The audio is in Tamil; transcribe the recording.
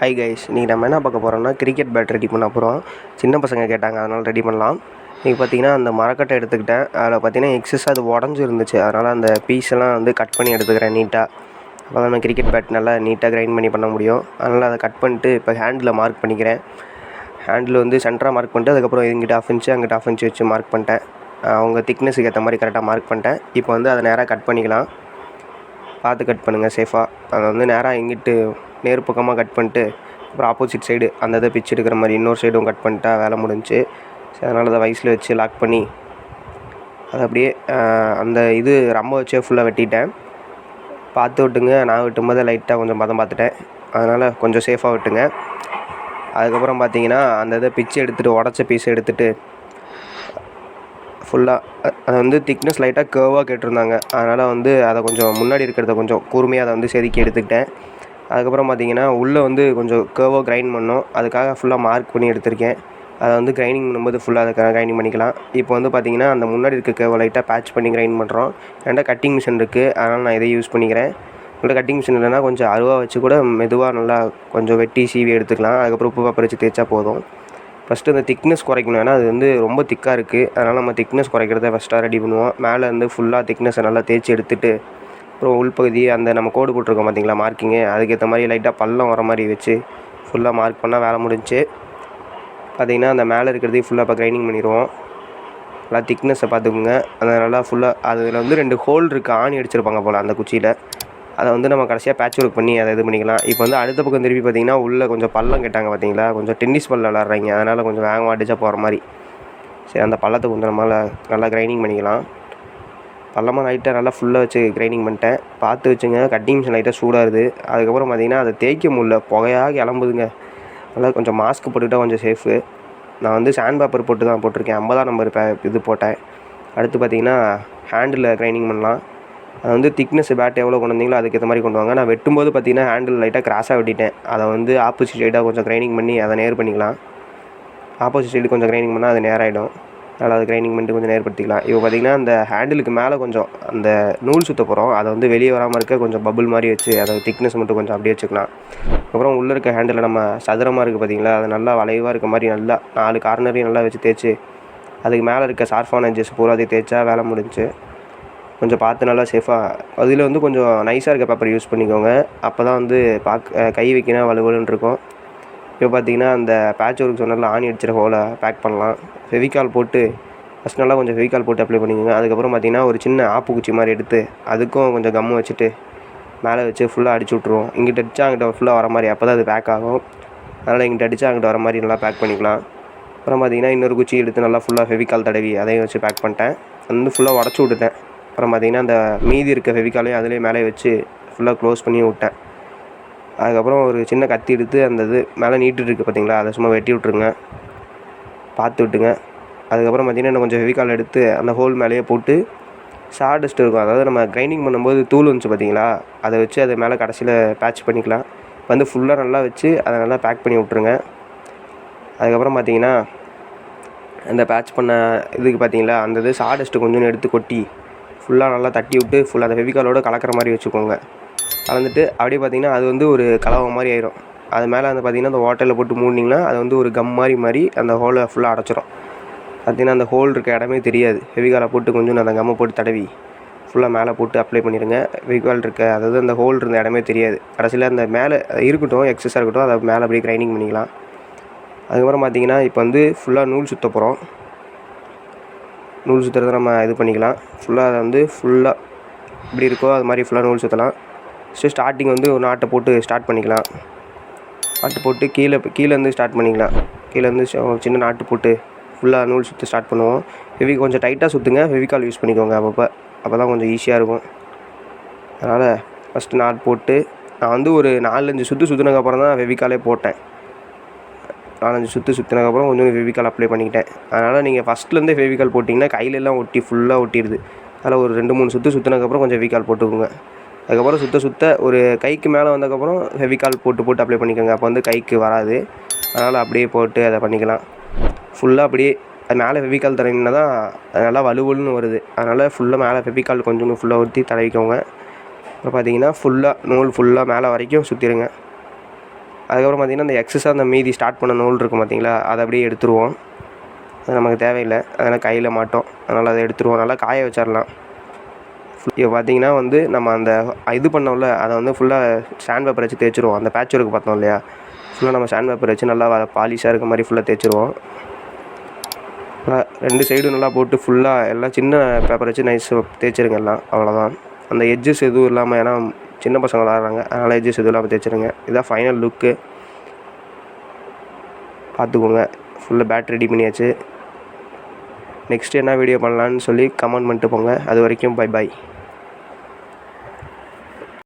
ஹாய் கைஸ் இன்றைக்கி நம்ம என்ன பார்க்க போகிறோம்னா கிரிக்கெட் பேட் ரெடி பண்ண போகிறோம் சின்ன பசங்க கேட்டாங்க அதனால் ரெடி பண்ணலாம். இன்றைக்கி பார்த்தீங்கன்னா அந்த மரக்கட்டை எடுத்துக்கிட்டேன். அதில் பார்த்தீங்கன்னா எக்ஸஸ் அது உடஞ்சி இருந்துச்சு அதனால் அந்த பீஸ் எல்லாம் வந்து கட் பண்ணி எடுத்துக்கிறேன் நீட்டாக அப்போ நம்ம கிரிக்கெட் பேட் நல்லா நீட்டாக கிரைண்ட் பண்ணி பண்ண முடியும். அதனால் அதை கட் பண்ணிட்டு இப்போ ஹேண்டில் மார்க் பண்ணிக்கிறேன். ஹேண்டில் வந்து சென்டராக மார்க் பண்ணிட்டு அதுக்கப்புறம் இங்கிட்ட ஆஃப் இன்ச்சு அங்கிட்ட ஆஃப் இன்ச்சு வச்சு மார்க் பண்ணிட்டேன். அவங்க திக்னஸுக்கு ஏற்ற மாதிரி கரெக்டாக மார்க் பண்ணிட்டேன். இப்போ வந்து அதை நேராக கட் பண்ணிக்கலாம். பார்த்து கட் பண்ணுங்கள் சேஃபாக அதை வந்து நேராக இங்கிட்டு நேர் பக்கமாக கட் பண்ணிட்டு அப்புறம் ஆப்போசிட் சைடு அந்த இதை பிச்சு எடுக்கிற மாதிரி இன்னொரு சைடும் கட் பண்ணிட்டா வேலை முடிஞ்சுச்சு ஸோ அதனால் அதை வயசில் வச்சு லாக் பண்ணி அதை அப்படியே அந்த இது ரம்ப வச்சே ஃபுல்லாக வெட்டிட்டேன். பார்த்து விட்டுங்க நான் வெட்டும்போது லைட்டாக கொஞ்சம் பதம் பார்த்துட்டேன். அதனால் கொஞ்சம் சேஃபாக விட்டுங்க. அதுக்கப்புறம் பார்த்தீங்கன்னா அந்த இதை பிச்சு எடுத்துகிட்டு உடச்ச பீஸ் எடுத்துகிட்டு ஃபுல்லாக அதை வந்து திக்னஸ் லைட்டாக கேர்வாக கேட்டிருந்தாங்க. அதனால் வந்து அதை கொஞ்சம் முன்னாடி இருக்கிறத கொஞ்சம் கூர்மையாக அதை வந்து செதுக்கி எடுத்துக்கிட்டேன். அதுக்கப்புறம் பார்த்தீங்கன்னா உள்ளே வந்து கொஞ்சம் கேர்வாக கிரைண்ட் பண்ணோம். அதுக்காக ஃபுல்லாக மார்க் பண்ணி எடுத்திருக்கேன். அதை வந்து கிரைண்டிங் பண்ணும்போது ஃபுல்லாக அதை கிரைண்டிங் பண்ணிக்கலாம். இப்போ வந்து பார்த்தீங்கன்னா அந்த முன்னாடி இருக்க கேர்வை லைட்டாக பேட்ச் பண்ணி கிரைண்ட் பண்ணுறோம் ஏன்டா கட்டிங் மிஷின் இருக்குது அதனால் நான் இதை யூஸ் பண்ணிக்கிறேன். உங்கள்கிட்ட கட்டிங் மிஷின் இல்லைன்னா கொஞ்சம் அருவா வச்சு கூட மெதுவாக நல்லா கொஞ்சம் வெட்டி சீவி எடுத்துக்கலாம். அதுக்கப்புறம் உப்பு பேப்பர் வச்சு தேய்ச்சா போதும். ஃபஸ்ட்டு அந்த திக்னஸ் குறைக்கணும். ஏன்னா அது வந்து ரொம்ப திக்காக இருக்குது அதனால் நம்ம திக்னஸ் குறைக்கிறத ஃபஸ்ட்டாக ரெடி பண்ணுவோம். மேலே வந்து ஃபுல்லாக திக்னஸை நல்லா தேய்ச்சி எடுத்துகிட்டு அப்புறம் உள்பகுதி அந்த நம்ம கோடு போட்டிருக்கோம் பார்த்தீங்களா மார்க்கிங்கு அதுக்கேற்ற மாதிரி லைட்டாக பள்ளம் வர மாதிரி வச்சு ஃபுல்லாக மார்க் பண்ணால் வேலை முடிஞ்சு பார்த்தீங்கன்னா அந்த மேலே இருக்கிறதையும் ஃபுல்லாக இப்போ கிரைண்டிங் பண்ணிடுவோம். நல்லா திக்னஸை பார்த்துக்குங்க. அதை நல்லா ஃபுல்லாக அதில் வந்து ரெண்டு ஹோல் இருக்குது ஆணி அடிச்சிருப்பாங்க போல் அந்த குச்சியில். அதை வந்து நம்ம கடைசியாக பேட்ச் ஒர்க் பண்ணி அதை இது பண்ணிக்கலாம். இப்போ வந்து அடுத்த பக்கம் திருப்பி பார்த்தீங்கன்னா உள்ளே கொஞ்சம் பள்ளம் கேட்டாங்க பார்த்தீங்களா கொஞ்சம் டென்னிஸ் பல்ல விளாட்றாங்க அதனால் கொஞ்சம் வேகமாக அடிச்சா போகிற மாதிரி. சரி அந்த பள்ளத்தை கொஞ்சம் நம்மளால் நல்லா கிரைண்டிங் பண்ணிக்கலாம். பள்ளமாக லைட்டாக நல்லா ஃபுல்லாக வச்சு கிரைண்டிங் பண்ணிட்டேன். பார்த்து வச்சுங்க கட்டிங் மிஷின் லைட்டாக சூடாகுது. அதுக்கப்புறம் பார்த்திங்கன்னா அதை தேய்க்க முடியல. புகையாக கிளம்புதுங்க. நல்லா கொஞ்சம் மாஸ்க் போட்டுக்கிட்டால் கொஞ்சம் சேஃபு நான் வந்து சாண்ட் பேப்பர் போட்டு தான் போட்டிருக்கேன். ஐம்பதாம் நம்பர் பே இது போட்டேன். அடுத்து பார்த்தீங்கன்னா ஹேண்டில் கிரைண்டிங் பண்ணலாம். அது வந்து திக்னஸ் பேட் எவ்வளோ கொண்டு வந்தீங்களோ அதுக்கேற்ற மாதிரி கொண்டு வாங்க. நான் வெட்டும்போது பார்த்தீங்கன்னா ஹேண்டில் லைட்டாக கிராஸாக வெட்டிட்டேன். அதை வந்து ஆப்போசிட் சைடாக கொஞ்சம் கிரைண்டிங் பண்ணி அதை நேர் பண்ணிக்கலாம். ஆப்போசிட் சைடு கொஞ்சம் கிரைண்டிங் பண்ணால் அது நேராகிடும் அதனால் அது கிரைண்டிங் பண்ணிட்டு கொஞ்சம் நேர்படுத்திக்கலாம். இப்போ பார்த்திங்கன்னா அந்த ஹேண்டிலுக்கு மேலே கொஞ்சம் அந்த நூல் சுற்ற போகிறோம் அதை வந்து வெளியே வராமல் இருக்க கொஞ்சம் பபுள் மாதிரி வச்சு அதை திக்னஸ் மட்டும் கொஞ்சம் அப்படியே வச்சுக்கலாம். அப்புறம் உள்ளே இருக்க ஹேண்டில் நம்ம சதுரமாக இருக்குது பார்த்திங்களா அது நல்லா வளைவாக இருக்க மாதிரி நல்லா நாலு கார்னரையும் நல்லா வச்சு தேய்ச்சி அதுக்கு மேலே இருக்க சார்ஃபான் எட்ஜஸ் பூரா அதை தேய்ச்சா வேலை முடிஞ்சுச்சு கொஞ்சம் பார்த்து நல்லா சேஃபாக அதில் வந்து கொஞ்சம் நைஸாக இருக்க பேப்பர் யூஸ் பண்ணிக்கோங்க. அப்போ தான் வந்து பார்க்க கை வைக்கினா வலுவலுன்னு இருக்கும். இப்போ பார்த்தீங்கன்னா அந்த பேட்ச் ஒர்க் சொன்னதில் ஆணி அடிச்சிட ஹோலை பேக் பண்ணலாம். ஃபெவிகால் போட்டு ஃபஸ்ட் நல்லா கொஞ்சம் ஃபெவிகால் போட்டு அப்ளை பண்ணிக்கோங்க. அதுக்கப்புறம் பார்த்தீங்கன்னா ஒரு சின்ன ஆப்பு குச்சி மாதிரி எடுத்து அதுக்கும் கொஞ்சம் கம்மு வச்சுட்டு மேலே வச்சு ஃபுல்லாக அடிச்சு விட்ருவோம் இங்கிட்ட அடித்தா அங்கிட்ட ஃபுல்லாக வர மாதிரி அப்போ தான் அது பேக் ஆகும். அதனால் இங்கிட்ட அடித்தா அங்கிட்ட வர மாதிரி நல்லா பேக் பண்ணிக்கலாம். அப்புறம் பார்த்தீங்கன்னா இன்னொரு குச்சி எடுத்து நல்லா ஃபுல்லாக ஃபெவிகால் தடவி அதையும் வச்சு பேக் பண்ணிட்டேன். வந்து ஃபுல்லாக உடச்சி விட்டுட்டேன். அப்புறம் பார்த்தீங்கன்னா அந்த மீதி இருக்க ஃபெவிகாலையும் அதிலே மேலே வச்சு ஃபுல்லாக க்ளோஸ் பண்ணி விட்டேன். அதுக்கப்புறம் ஒரு சின்ன கத்தி எடுத்து அந்த இது மேலே நீட்டுருக்கு பார்த்தீங்களா? அதை சும்மா வெட்டி விட்ருங்க பார்த்து விட்டுங்க. அதுக்கப்புறம் பார்த்தீங்கன்னா இன்னும் கொஞ்சம் ஹெவிகால் எடுத்து அந்த ஹோல் மேலேயே போட்டு சாடஸ்ட் இருக்கும். அதாவது நம்ம கிரைண்டிங் பண்ணும்போது தூள் வந்துச்சு பார்த்தீங்களா? அதை வச்சு அதை மேலே கடைசியில் பேட்ச் பண்ணிக்கலாம். வந்து ஃபுல்லாக நல்லா வச்சு அதை நல்லா பேக் பண்ணி விட்ருங்க அதுக்கப்புறம் பார்த்தீங்கன்னா அந்த பேட்ச் பண்ண இதுக்கு பார்த்தீங்களா? அந்த இது சாடஸ்ட்டு கொஞ்சம் எடுத்து கொட்டி ஃபுல்லாக நல்லா தட்டி விட்டு ஃபுல்லாக அந்த ஃபெவிகாலோட கலக்கிற மாதிரி வச்சுக்கோங்க. கலந்துட்டு அப்படியே பார்த்தீங்கன்னா அது வந்து ஒரு கலவை மாதிரி ஆயிரும். அது மேலே வந்து பார்த்தீங்கன்னா அந்த வாட்டரில் போட்டு மூடினீங்கன்னா அது வந்து ஒரு கம் மாதிரி மாதிரி அந்த ஹோலை ஃபுல்லாக அடைச்சிரும். பார்த்தீங்கன்னா அந்த ஹோல் இருக்க இடமே தெரியாது. ஃபெவிகாலை போட்டு கொஞ்சம் அந்த கம்மை போட்டு தடவி ஃபுல்லாக மேலே போட்டு அப்ளை பண்ணிடுங்க ஃபெவிகால் இருக்க அதாவது அந்த ஹோல் இருந்த இடமே தெரியாது. கடைசியில் அந்த மேலே இருக்கட்டும் எக்ஸஸாக இருக்கட்டும் அதை மேலே அப்படியே கிரைண்டிங் பண்ணிக்கலாம். அதுக்கப்புறம் பார்த்தீங்கன்னா இப்போ வந்து ஃபுல்லாக நூல் சுத்த போகிறோம் நூல் சுற்றுறத நம்ம இது பண்ணிக்கலாம். ஃபுல்லாக அதை வந்து ஃபுல்லாக எப்படி இருக்கோ அது மாதிரி ஃபுல்லாக நூல் சுற்றலாம் ஃபஸ்ட்டு ஸ்டார்டிங் வந்து ஒரு நாட்டை போட்டு ஸ்டார்ட் பண்ணிக்கலாம். நாட்டு போட்டு கீழே கீழேருந்து ஸ்டார்ட் பண்ணிக்கலாம். கீழேருந்து சின்ன நாட்டு போட்டு ஃபுல்லாக நூல் சுற்ற ஸ்டார்ட் பண்ணுவோம். ஹெவி கொஞ்சம் டைட்டாக சுற்றுங்க ஃபெவிகால் யூஸ் பண்ணிக்கோங்க அப்பப்போ. அப்போ தான் கொஞ்சம் ஈஸியாக இருக்கும். அதனால் ஃபஸ்ட்டு நாட் போட்டு நான் வந்து ஒரு நாலஞ்சு சுற்று சுற்றுனதுக்கப்புறம் தான் ஃபெவிகாலே போட்டேன். நாலஞ்சு சுற்று சுற்றினதுக்கப்புறம் கொஞ்சம் ஃபெவிகால் அப்ளை பண்ணிக்கிட்டேன். அதனால் நீங்கள் ஃபஸ்ட்லேருந்தே ஃபெவிகால் போட்டிங்கன்னா கையிலெல்லாம் ஒட்டி ஃபுல்லாக ஒட்டிடுது அதில் ஒரு ரெண்டு மூணு சுற்று சுற்றினதுக்கப்புறம் கொஞ்சம் ஃபெவிகால் போட்டுக்கோங்க. அதுக்கப்புறம் சுற்ற சுற்ற ஒரு கைக்கு மேலே வந்ததுக்கப்புறம் ஃபெவிகால் போட்டு போட்டு அப்ளை பண்ணிக்கோங்க. அப்போ வந்து கைக்கு வராது. அதனால் அப்படியே போட்டு அதை பண்ணிக்கலாம். ஃபுல்லாக அப்படியே அது மேலே ஃபெவிகால் தடவினா தான் அது நல்லா வலுவலுன்னு வருது. அதனால் ஃபுல்லாக மேலே ஃபெவிகால் கொஞ்சம் ஃபுல்லாக ஊற்றி தடவிக்கோங்க. அப்புறம் பார்த்தீங்கன்னா ஃபுல்லாக நூல் ஃபுல்லாக மேலே வரைக்கும் சுற்றிடுங்க அதுக்கப்புறம் பார்த்திங்கன்னா அந்த எக்ஸஸாக அந்த மீதி ஸ்டார்ட் பண்ண நூல் இருக்கும் பார்த்தீங்களா அதை அப்படியே எடுத்துருவோம். அது நமக்கு தேவையில்லை. அதனால் கையில் மாட்டோம். அதனால் அதை எடுத்துருவோம். நல்லா காய வச்சிடலாம் இப்போ பார்த்தீங்கன்னா வந்து நம்ம அந்த இது பண்ணோம்ல அதை வந்து ஃபுல்லாக சாண்ட் பேப்பர் வச்சு தேய்ச்சிருவோம். அந்த பேட்ச் ஒர்க் பார்த்தோம் இல்லையா? ஃபுல்லாக நம்ம சாண்ட் பேப்பர் வச்சு நல்லா பாலிஷாக இருக்க மாதிரி ஃபுல்லாக தேய்ச்சிருவோம். ரெண்டு சைடும் நல்லா போட்டு ஃபுல்லாக எல்லாம் சின்ன பேப்பர் வச்சு நைஸ் தேய்ச்சிருங்க எல்லாம். அவ்வளோதான் அந்த எட்ஜஸ் எதுவும் இல்லாமல் ஏன்னா சின்ன பசங்க விளாட்றாங்க. அதனால் எட்ஜஸ் எதுவும் இல்லாமல் தேய்ச்சிருங்க. இதான் ஃபைனல் லுக்கு பார்த்துக்கோங்க. ஃபுல்லாக பேட் ரெடி பண்ணியாச்சு. நெக்ஸ்ட் என்ன வீடியோ பண்ணலான்னு சொல்லி கமெண்ட் பண்ணிட்டு போங்க. அது வரைக்கும் பை பாய்